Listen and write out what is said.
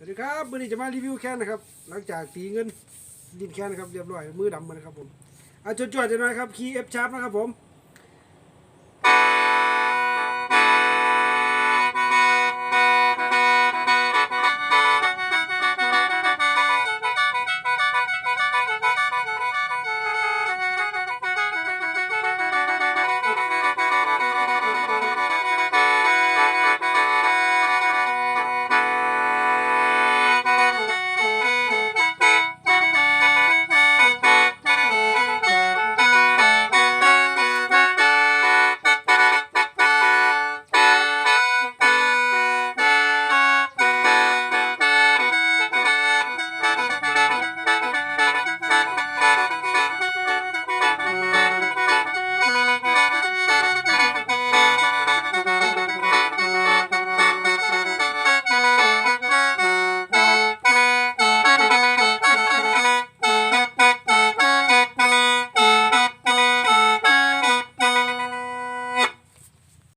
สวัสดีครับวันนี้จะมารีวิวแคนนะครับ หลังจากตีเงินดินแคนนะครับเรียบร้อยมือดำมานะครับผมอะจวดๆจะหน่อยครับคีย์เอฟชาร์ปนะครับผม